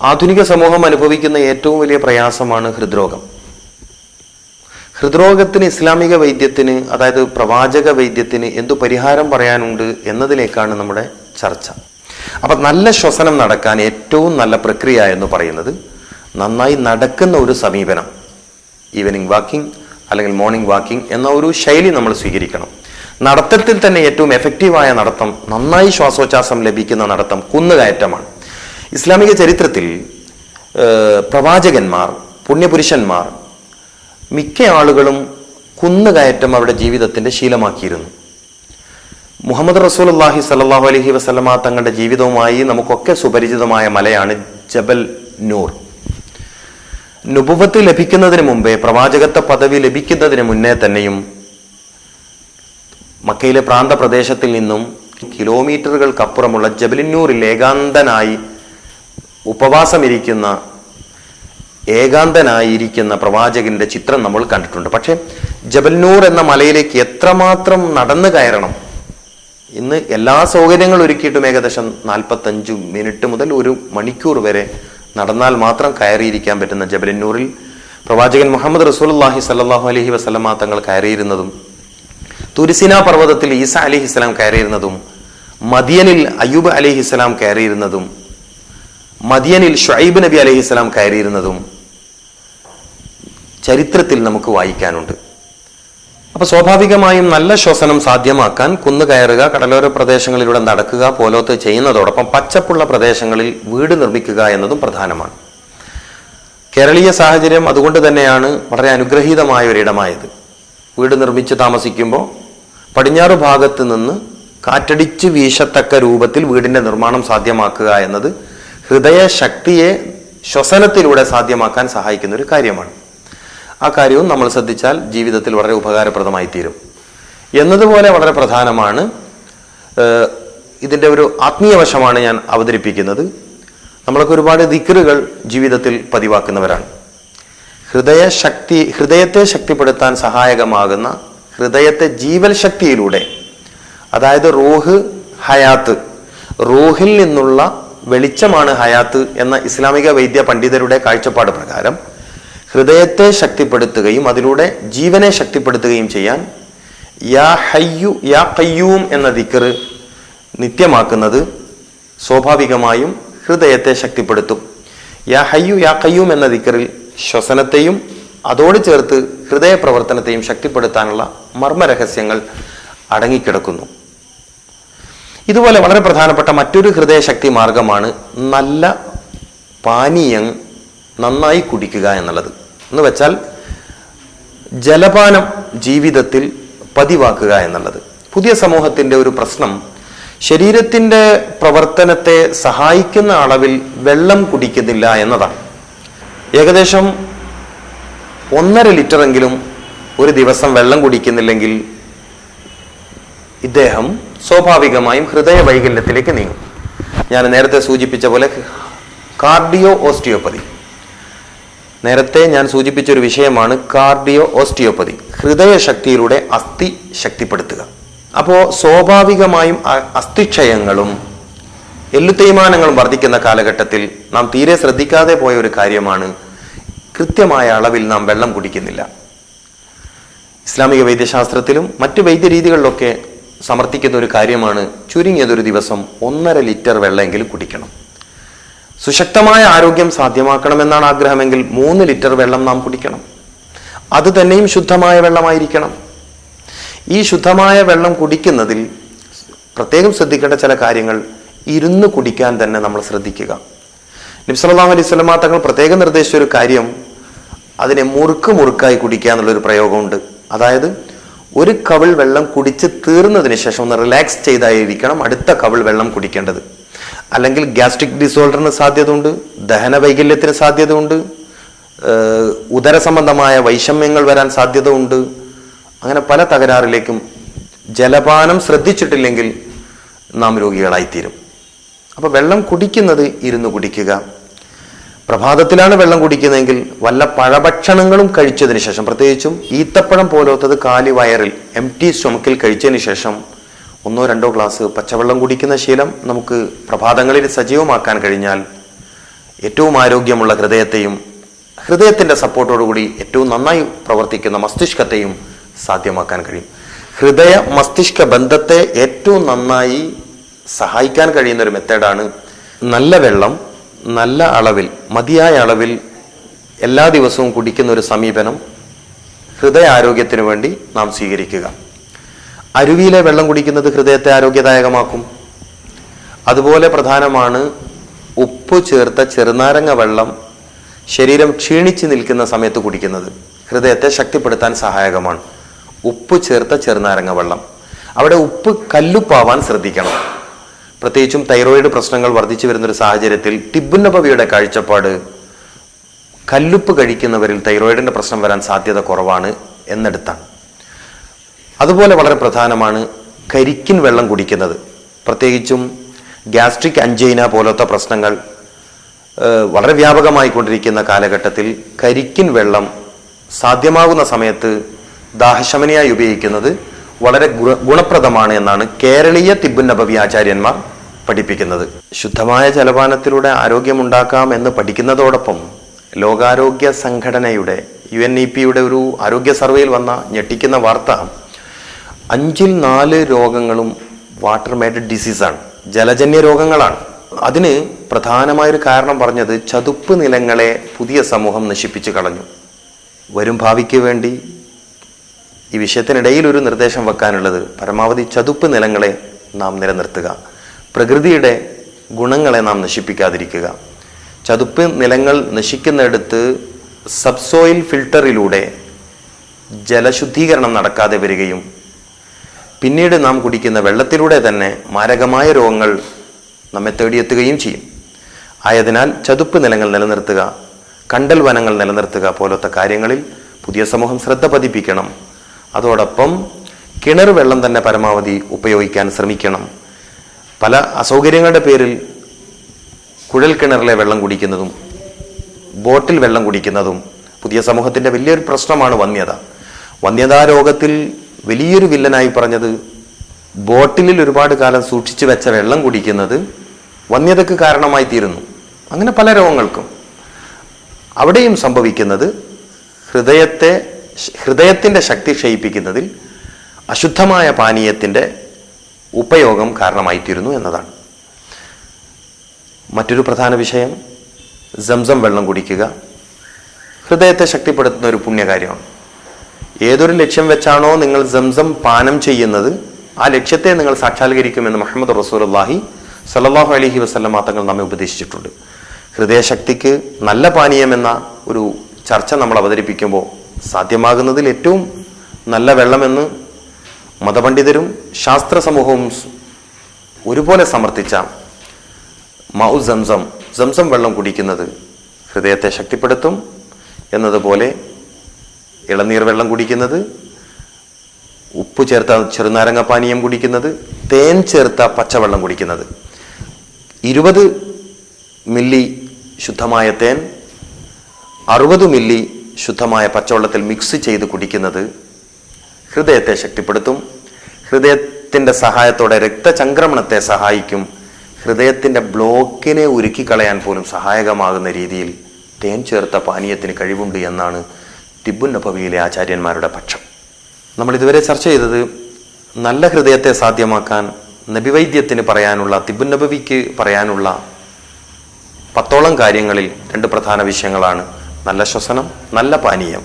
ആധുനിക സമൂഹം അനുഭവിക്കുന്ന ഏറ്റവും വലിയ പ്രയാസമാണ് ഹൃദ്രോഗം. ഹൃദ്രോഗത്തിന് ഇസ്ലാമിക വൈദ്യത്തിന് അതായത് പ്രവാചക വൈദ്യത്തിന് എന്തു പരിഹാരം പറയാനുണ്ട് എന്നതിലേക്കാണ് നമ്മുടെ ചർച്ച. അപ്പം നല്ല ശ്വസനം നടക്കാൻ ഏറ്റവും നല്ല പ്രക്രിയ എന്ന് പറയുന്നത് നന്നായി നടക്കുന്ന ഒരു സമീപനം. ഈവനിങ് വാക്കിംഗ് അല്ലെങ്കിൽ മോർണിംഗ് വാക്കിംഗ് എന്ന ഒരു ശൈലി നമ്മൾ സ്വീകരിക്കണം. നടത്തത്തിൽ തന്നെ ഏറ്റവും എഫക്റ്റീവായ നടത്തം നന്നായി ശ്വാസോച്ഛാസം ലഭിക്കുന്ന നടത്തം കുന്നുകയറ്റമാണ്. ഇസ്ലാമിക ചരിത്രത്തിൽ പ്രവാചകന്മാർ പുണ്യപുരുഷന്മാർ മിക്ക ആളുകളും കുന്നുകയറ്റം അവരുടെ ജീവിതത്തിന്റെ ശീലമാക്കിയിരുന്നു. മുഹമ്മദ് റസൂൽ അള്ളാഹി സല്ലാഹു അലഹി വസ്ലമ തങ്ങളുടെ ജീവിതവുമായി നമുക്കൊക്കെ സുപരിചിതമായ മലയാണ് ജബൽ നൂർ. നുപുവത്ത് ലഭിക്കുന്നതിന് മുമ്പേ പ്രവാചകത്വ പദവി ലഭിക്കുന്നതിന് മുന്നേ തന്നെയും മക്കയിലെ പ്രാന്തപ്രദേശത്തിൽ നിന്നും കിലോമീറ്ററുകൾക്കപ്പുറമുള്ള ജബലിന്നൂറിൽ ഏകാന്തനായി ഉപവാസമിരിക്കുന്ന ഏകാന്തനായിരിക്കുന്ന പ്രവാചകന്റെ ചിത്രം നമ്മൾ കണ്ടിട്ടുണ്ട്. പക്ഷേ ജബൽനൂർ എന്ന മലയിലേക്ക് എത്രമാത്രം നടന്നു കയറണം? ഇന്ന് എല്ലാ സൗകര്യങ്ങളും ഒരുക്കിയിട്ടും ഏകദേശം നാൽപ്പത്തഞ്ച് മിനിറ്റ് മുതൽ ഒരു മണിക്കൂർ വരെ നടന്നാൽ മാത്രം കയറിയിരിക്കാൻ പറ്റുന്ന ജബലന്നൂറിൽ പ്രവാചകൻ മുഹമ്മദ് റസൂലുള്ളാഹി സല്ലാഹു അലഹി വസല്ലമ തങ്ങൾ കയറിയിരുന്നതും തുരിസിന പർവതത്തിൽ ഈസ അലിഹിസ്ലാം കയറിയിരുന്നതും മദിയനിൽ അയ്യൂബ് അലിഹിസ്ലാം കയറിയിരുന്നതും മദിയനിൽ ഷുഐബ് നബി അലൈഹിസ്സലാം കയറിയിരുന്നതും ചരിത്രത്തിൽ നമുക്ക് വായിക്കാനുണ്ട്. അപ്പൊ സ്വാഭാവികമായും നല്ല ശ്വസനം സാധ്യമാക്കാൻ കുന്നു കയറുക കടലോര പ്രദേശങ്ങളിലൂടെ നടക്കുക പോലോത്ത് ചെയ്യുന്നതോടൊപ്പം പച്ചപ്പുള്ള പ്രദേശങ്ങളിൽ വീട് നിർമ്മിക്കുക എന്നതും പ്രധാനമാണ്. കേരളീയ സാഹചര്യം അതുകൊണ്ട് തന്നെയാണ് വളരെ അനുഗ്രഹീതമായ ഒരിടമായത്. വീട് നിർമ്മിച്ച് താമസിക്കുമ്പോൾ പടിഞ്ഞാറ് ഭാഗത്ത് നിന്ന് കാറ്റടിച്ച് വീശത്തക്ക രൂപത്തിൽ വീടിന്റെ നിർമ്മാണം സാധ്യമാക്കുക എന്നത് ഹൃദയ ശക്തിയെ ശ്വസനത്തിലൂടെ സാധ്യമാക്കാൻ സഹായിക്കുന്ന ഒരു കാര്യമാണ്. ആ കാര്യവും നമ്മൾ ശ്രദ്ധിച്ചാൽ ജീവിതത്തിൽ വളരെ ഉപകാരപ്രദമായി തീരും. എന്നതുപോലെ വളരെ പ്രധാനമാണ് ഇതിന്റെ ഒരു ആത്മീയവശമാണ് ഞാൻ അവതരിപ്പിക്കുന്നത്. നമ്മളൊക്കെ ഒരുപാട് ദിക്കറുകൾ ജീവിതത്തിൽ പതിവാക്കുന്നവരാണ്. ഹൃദയ ശക്തി ഹൃദയത്തെ ശക്തിപ്പെടുത്താൻ സഹായകമാകുന്ന ഹൃദയത്തെ ജീവൽ ശക്തിയിലൂടെ അതായത് റോഹ് ഹയാത്ത് റോഹിൽ നിന്നുള്ള വെളിച്ചമാണ് ഹയാത്ത് എന്ന ഇസ്ലാമിക വൈദ്യ പണ്ഡിതരുടെ കാഴ്ചപ്പാട് പ്രകാരം ഹൃദയത്തെ ശക്തിപ്പെടുത്തുകയും അതിലൂടെ ജീവനെ ശക്തിപ്പെടുത്തുകയും ചെയ്യാൻ യാ ഹയ്യു യാ കയ്യൂം എന്ന ദിക്കർ നിത്യമാക്കുന്നത് സ്വാഭാവികമായും ഹൃദയത്തെ ശക്തിപ്പെടുത്തും. യാ ഹയ്യു യാ കയ്യൂം എന്ന ദിക്കറിൽ ശ്വസനത്തെയും അതോട് ചേർത്ത് ഹൃദയ പ്രവർത്തനത്തെയും ശക്തിപ്പെടുത്താനുള്ള മർമ്മരഹസ്യങ്ങൾ അടങ്ങിക്കിടക്കുന്നു. ഇതുപോലെ വളരെ പ്രധാനപ്പെട്ട മറ്റൊരു ഹൃദയശക്തി മാർഗമാണ് നല്ല പാനീയം നന്നായി കുടിക്കുക എന്നുള്ളത്. എന്ന് വെച്ചാൽ ജലപാനം ജീവിതത്തിൽ പതിവാക്കുക എന്നുള്ളത്. പുതിയ സമൂഹത്തിന്റെ ഒരു പ്രശ്നം ശരീരത്തിന്റെ പ്രവർത്തനത്തെ സഹായിക്കുന്ന അളവിൽ വെള്ളം കുടിക്കുന്നില്ല എന്നതാണ്. ഏകദേശം ഒന്നര ലിറ്ററെങ്കിലും ഒരു ദിവസം വെള്ളം കുടിക്കുന്നില്ലെങ്കിൽ ഇദ്ദേഹം സ്വാഭാവികമായും ഹൃദയ വൈകല്യത്തിലേക്ക് നീങ്ങും. ഞാൻ നേരത്തെ സൂചിപ്പിച്ച പോലെ കാർഡിയോ ഓസ്റ്റിയോപ്പതി. നേരത്തെ ഞാൻ സൂചിപ്പിച്ച ഒരു വിഷയമാണ് കാർഡിയോ ഓസ്റ്റിയോപ്പതി. ഹൃദയ ശക്തിയിലൂടെ അസ്ഥി ശക്തിപ്പെടുത്തുക. അപ്പോൾ സ്വാഭാവികമായും അസ്ഥിക്ഷയങ്ങളും എല്ലുതേയ്മാനങ്ങളും വർദ്ധിക്കുന്ന കാലഘട്ടത്തിൽ നാം തീരെ ശ്രദ്ധിക്കാതെ പോയ ഒരു കാര്യമാണ് കൃത്യമായ അളവിൽ നാം വെള്ളം കുടിക്കുന്നില്ല. ഇസ്ലാമിക വൈദ്യശാസ്ത്രത്തിലും മറ്റു വൈദ്യരീതികളിലൊക്കെ സമർത്ഥിക്കുന്ന ഒരു കാര്യമാണ് ചുരുങ്ങിയതൊരു ദിവസം ഒന്നര ലിറ്റർ വെള്ളമെങ്കിലും കുടിക്കണം. സുശക്തമായ ആരോഗ്യം സാധ്യമാക്കണമെന്നാണ് ആഗ്രഹമെങ്കിൽ മൂന്ന് ലിറ്റർ വെള്ളം നാം കുടിക്കണം. അത് തന്നെയും ശുദ്ധമായ വെള്ളമായിരിക്കണം. ഈ ശുദ്ധമായ വെള്ളം കുടിക്കുന്നതിൽ പ്രത്യേകം ശ്രദ്ധിക്കേണ്ട ചില കാര്യങ്ങൾ ഇരുന്ന് കുടിക്കാൻ തന്നെ നമ്മൾ ശ്രദ്ധിക്കുക. നിബ്സലാം അലൈഹി സ്വലമാ തങ്ങൾ പ്രത്യേകം നിർദ്ദേശിച്ച ഒരു കാര്യം അതിനെ മുറുക്ക് മുറുക്കായി കുടിക്കുക എന്നുള്ളൊരു പ്രയോഗമുണ്ട്. അതായത് ഒരു കവിൾ വെള്ളം കുടിച്ച് തീർന്നതിന് ശേഷം ഒന്ന് റിലാക്സ് ചെയ്തായിരിക്കണം അടുത്ത കവിൾ വെള്ളം കുടിക്കേണ്ടത്. അല്ലെങ്കിൽ ഗ്യാസ്ട്രിക് ഡിസോർഡറിന് സാധ്യതയുണ്ട് ദഹന വൈകല്യത്തിന് സാധ്യതയുണ്ട് ഉദര സംബന്ധമായ വൈഷമ്യങ്ങൾ വരാൻ സാധ്യതയുണ്ട്. അങ്ങനെ പല തകരാറിലേക്കും ജലപാനം ശ്രദ്ധിച്ചിട്ടില്ലെങ്കിൽ നാം രോഗികളായിത്തീരും. അപ്പൊ വെള്ളം കുടിക്കുന്നത് ഇരുന്ന് കുടിക്കുക. പ്രഭാതത്തിലാണ് വെള്ളം കുടിക്കുന്നതെങ്കിൽ വല്ല പഴഭക്ഷണങ്ങളും കഴിച്ചതിന് ശേഷം പ്രത്യേകിച്ചും ഈത്തപ്പഴം പോലത്തത് കാലി വയറിൽ എം ടി സ്റ്റൊമക്കിൽ കഴിച്ചതിന് ശേഷം ഒന്നോ രണ്ടോ ഗ്ലാസ് പച്ചവെള്ളം കുടിക്കുന്ന ശീലം നമുക്ക് പ്രഭാതങ്ങളിൽ സജീവമാക്കാൻ കഴിഞ്ഞാൽ ഏറ്റവും ആരോഗ്യമുള്ള ഹൃദയത്തെയും ഹൃദയത്തിന്റെ സപ്പോർട്ടോടുകൂടി ഏറ്റവും നന്നായി പ്രവർത്തിക്കുന്ന മസ്തിഷ്കത്തെയും സാധ്യമാക്കാൻ കഴിയും. ഹൃദയ മസ്തിഷ്ക ബന്ധത്തെ ഏറ്റവും നന്നായി സഹായിക്കാൻ കഴിയുന്ന ഒരു മെത്തേഡാണ് നല്ല വെള്ളം നല്ല അളവിൽ മതിയായ അളവിൽ എല്ലാ ദിവസവും കുടിക്കുന്ന ഒരു സമീപനം ഹൃദയ ആരോഗ്യത്തിന് വേണ്ടി നാം സ്വീകരിക്കുക. അരുവിയിലെ വെള്ളം കുടിക്കുന്നത് ഹൃദയത്തെ ആരോഗ്യദായകമാക്കും. അതുപോലെ പ്രധാനമാണ് ഉപ്പ് ചേർത്ത ചെറുനാരങ്ങ വെള്ളം ശരീരം ക്ഷീണിച്ച് നിൽക്കുന്ന സമയത്ത് കുടിക്കുന്നത്. ഹൃദയത്തെ ശക്തിപ്പെടുത്താൻ സഹായകമാണ്. ഉപ്പ് ചേർത്ത ചെറുനാരങ്ങ വെള്ളം. അവിടെ ഉപ്പ് കല്ലുപ്പാവാൻ ശ്രദ്ധിക്കണം. പ്രത്യേകിച്ചും തൈറോയിഡ് പ്രശ്നങ്ങൾ വർദ്ധിച്ചു വരുന്ന ഒരു സാഹചര്യത്തിൽ ടിബുന്നബവിയുടെ കാഴ്ചപ്പാട് കല്ലുപ്പ് കഴിക്കുന്നവരിൽ തൈറോയിഡിന്റെ പ്രശ്നം വരാൻ സാധ്യത കുറവാണ് എന്നെടുത്താണ്. അതുപോലെ വളരെ പ്രധാനമാണ് കരിക്കിൻ വെള്ളം കുടിക്കുന്നത്. പ്രത്യേകിച്ചും ഗ്യാസ്ട്രിക് അഞ്ചൈന പോലത്തെ പ്രശ്നങ്ങൾ വളരെ വ്യാപകമായി കൊണ്ടിരിക്കുന്ന കാലഘട്ടത്തിൽ കരിക്കിൻ വെള്ളം സാധ്യമാകുന്ന സമയത്ത് ദാഹശമനയായി ഉപയോഗിക്കുന്നത് വളരെ ഗുണപ്രദമാണ് എന്നാണ് കേരളീയ തിബുന്നഭവി ആചാര്യന്മാർ പഠിപ്പിക്കുന്നത്. ശുദ്ധമായ ജലപാനത്തിലൂടെ ആരോഗ്യമുണ്ടാക്കാം എന്ന് പഠിക്കുന്നതോടൊപ്പം ലോകാരോഗ്യ സംഘടനയുടെ യു എൻ ഇ പിയുടെ ഒരു ആരോഗ്യ സർവേയിൽ വന്ന ഞെട്ടിക്കുന്ന വാർത്ത അഞ്ചിൽ നാല് രോഗങ്ങളും വാട്ടർ മേഡ് ഡിസീസാണ്. ജലജന്യ രോഗങ്ങളാണ്. അതിന് പ്രധാനമായൊരു കാരണം പറഞ്ഞത് ചതുപ്പ് നിലങ്ങളെ പുതിയ സമൂഹം നശിപ്പിച്ചു കളഞ്ഞു. വരും ഭാവിക്ക് വേണ്ടി ഈ വിഷയത്തിനിടയിൽ ഒരു നിർദ്ദേശം വെക്കാനുള്ളത് പരമാവധി ചതുപ്പ് നിലങ്ങളെ നാം നിലനിർത്തുക. പ്രകൃതിയുടെ ഗുണങ്ങളെ നാം നശിപ്പിക്കാതിരിക്കുക. ചതുപ്പ് നിലങ്ങൾ നശിക്കുന്നിടത്ത് സബ്സോയിൽ ഫിൽട്ടറിലൂടെ ജലശുദ്ധീകരണം നടക്കാതെ വരികയും പിന്നീട് നാം കുടിക്കുന്ന വെള്ളത്തിലൂടെ തന്നെ മാരകമായ രോഗങ്ങൾ നമ്മെ തേടിയെത്തുകയും ചെയ്യും. ആയതിനാൽ ചതുപ്പ് നിലങ്ങൾ നിലനിർത്തുക കണ്ടൽ വനങ്ങൾ നിലനിർത്തുക പോലത്തെ കാര്യങ്ങളിൽ പുതിയ സമൂഹം ശ്രദ്ധ പതിപ്പിക്കണം. അതോടൊപ്പം കിണർ വെള്ളം തന്നെ പരമാവധി ഉപയോഗിക്കാൻ ശ്രമിക്കണം. പല അസൗകര്യങ്ങളുടെ പേരിൽ കുഴൽ കിണറിലെ വെള്ളം കുടിക്കുന്നതും ബോട്ടിൽ വെള്ളം കുടിക്കുന്നതും പുതിയ സമൂഹത്തിന്റെ വലിയൊരു പ്രശ്നമാണ് വന്യത വന്യതാ രോഗത്തിൽ വലിയൊരു വില്ലനായി പറഞ്ഞത് ബോട്ടിലിൽ ഒരുപാട് കാലം സൂക്ഷിച്ചു വെച്ച വെള്ളം കുടിക്കുന്നത് വന്യതക്ക് കാരണമായി തീരുന്നു. അങ്ങനെ പല രോഗങ്ങൾക്കും. അവിടെയും സംഭവിക്കുന്നത് ഹൃദയത്തെ ഹൃദയത്തിന്റെ ശക്തി ക്ഷയിപ്പിക്കുന്നതിൽ അശുദ്ധമായ പാനീയത്തിന്റെ ഉപയോഗം കാരണമായി തീരുന്നു എന്നതാണ്. മറ്റൊരു പ്രധാന വിഷയം സംസം വെള്ളം കുടിക്കുക. ഹൃദയത്തെ ശക്തിപ്പെടുത്തുന്ന ഒരു പുണ്യകാര്യമാണ്. ഏതൊരു ലക്ഷ്യം വെച്ചാണോ നിങ്ങൾ സംസം പാനം ചെയ്യുന്നത് ആ ലക്ഷ്യത്തെ നിങ്ങൾ സാക്ഷാത്കരിക്കുമെന്ന് മുഹമ്മദ് റസൂലുള്ളാഹി സല്ലാഹു അലഹി വസല്ലമ തങ്ങൾ നമ്മെ ഉപദേശിച്ചിട്ടുണ്ട്. ഹൃദയശക്തിക്ക് നല്ല പാനീയം എന്ന ഒരു ചർച്ച നമ്മൾ അവതരിപ്പിക്കുമ്പോൾ സാധ്യമാകുന്നതിൽ ഏറ്റവും നല്ല വെള്ളമെന്ന് മതപണ്ഡിതരും ശാസ്ത്ര സമൂഹവും ഒരുപോലെ സമർത്ഥിച്ച മൗ സംസം സംസം വെള്ളം കുടിക്കുന്നത് ഹൃദയത്തെ ശക്തിപ്പെടുത്തും എന്നതുപോലെ ഇളനീർ വെള്ളം കുടിക്കുന്നത് ഉപ്പ് ചേർത്ത ചെറുനാരങ്ങ പാനീയം കുടിക്കുന്നത് തേൻ ചേർത്ത പച്ചവെള്ളം കുടിക്കുന്നത്. ഇരുപത് മില്ലി ശുദ്ധമായ തേൻ അറുപത് മില്ലി ശുദ്ധമായ പച്ചവെള്ളത്തിൽ മിക്സ് ചെയ്ത് കുടിക്കുന്നത് ഹൃദയത്തെ ശക്തിപ്പെടുത്തും ഹൃദയത്തിന്റെ സഹായത്തോടെ രക്തചംക്രമണത്തെ സഹായിക്കും. ഹൃദയത്തിന്റെ ബ്ലോക്കിനെ ഉരുക്കി കളയാൻ പോലും സഹായകമാകുന്ന രീതിയിൽ തേൻ ചേർത്ത പാനീയത്തിന് കഴിവുണ്ട് എന്നാണ് തിബുന്നഭവിയിലെ ആചാര്യന്മാരുടെ പക്ഷം. നമ്മൾ ഇതുവരെ ചർച്ച ചെയ്തത് നല്ല ഹൃദയത്തെ സാധ്യമാക്കാൻ നബിവൈദ്യത്തിന് പറയാനുള്ള തിബുൻ നബവിക്ക് പറയാനുള്ള പത്തോളം കാര്യങ്ങളിൽ രണ്ട് പ്രധാന വിഷയങ്ങളാണ്. നല്ല ശ്വസനം നല്ല പാനീയം.